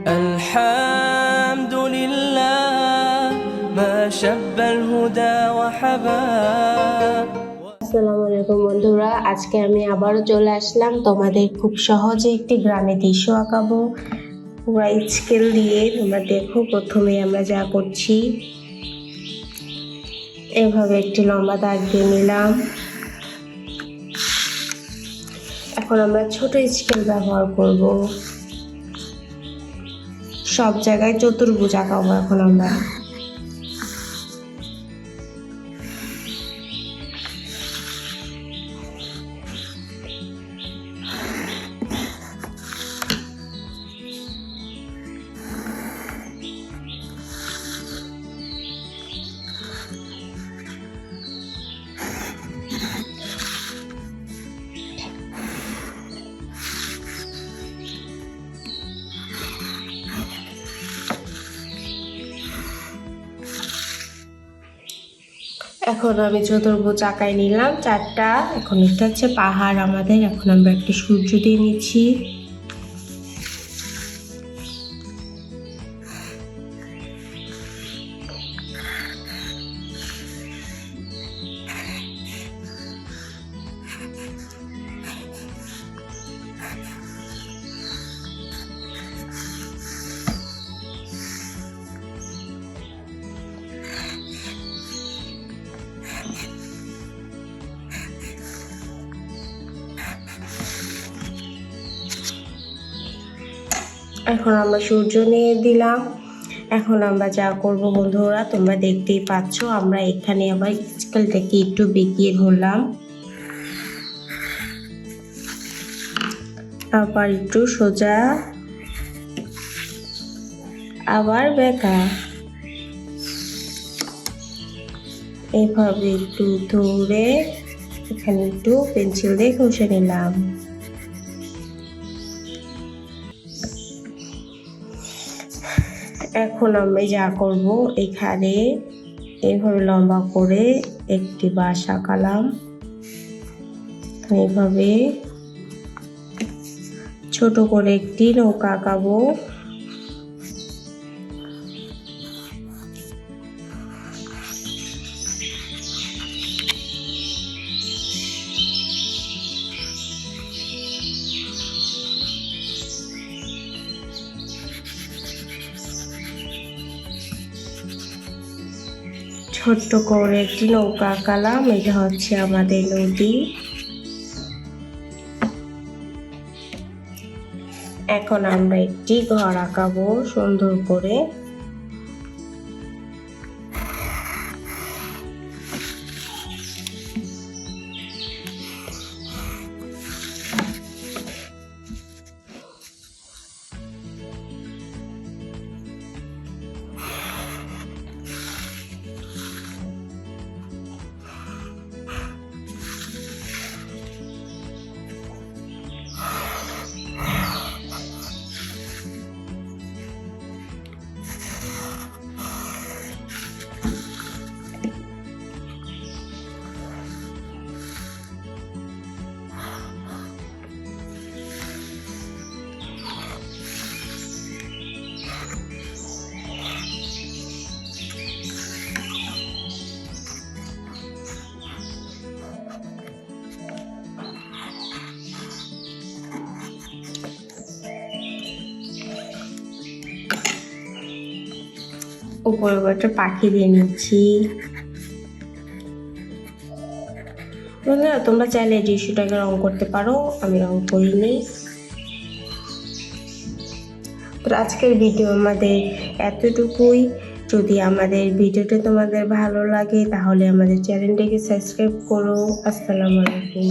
الحمد لله ما شب الهدى وحبا আসসালামু আলাইকুম বন্ধুরা আজকে আমি আবারও চলে আসলাম তোমাদের খুব সহজে একটি গ্রামে দৃশ্য আঁকাবো হোয়াইট স্কেল দিয়ে তোমরা দেখো প্রথমে আমরা যা করছি এভাবে একটি লম্বা দাগ দিয়ে নিলাম এখন আমরা ছোট স্কেল ব্যবহার করব সব জায়গায় চতুর্ভুজ আঁকাবো এখন আমরা এখন আমি চতুর্ভুজ আঁকায় নিলাম, চারটা। এখন এটা হচ্ছে পাহাড় আমাদের, এখন আমরা একটা সূর্য দিয়ে নিচ্ছি। এখন আমরা সূর্য নিয়ে দিলাম। এখন আমরা যা করব বন্ধুরা, তোমরা দেখতেই পাচ্ছ, আমরা এখানে আবার স্কেলটাকে একটু বেঁকিয়ে ধরলাম। আবার একটু সোজা। আবার বেঁকা। এভাবে একটু ধরে এখানে একটু পেন্সিল দিয়ে ঘষে নিলাম। এখন আমি যা করব এখানে এইভাবে লম্বা করে একটি বাসা কালাম। এইভাবে ছোট করে একটি নৌকা আঁকাবো। ছোট্ট করে একটি নৌকা আঁকালাম। এটা হচ্ছে আমাদের নদী। এখন আমরা একটি ঘর আঁকাবো সুন্দর করে। উপরে একটা পাখি দিয়ে নিচ্ছি। বন্ধুরা, তোমরা চাইলে টিস্যুটাকে রং করতে পারো, আমি রং করিনি তো আজকের ভিডিও আমাদের এতটুকুই। যদি আমাদের ভিডিওটা তোমাদের ভালো লাগে, তাহলে আমাদের চ্যানেলটাকে সাবস্ক্রাইব করো। আসসালামু আলাইকুম।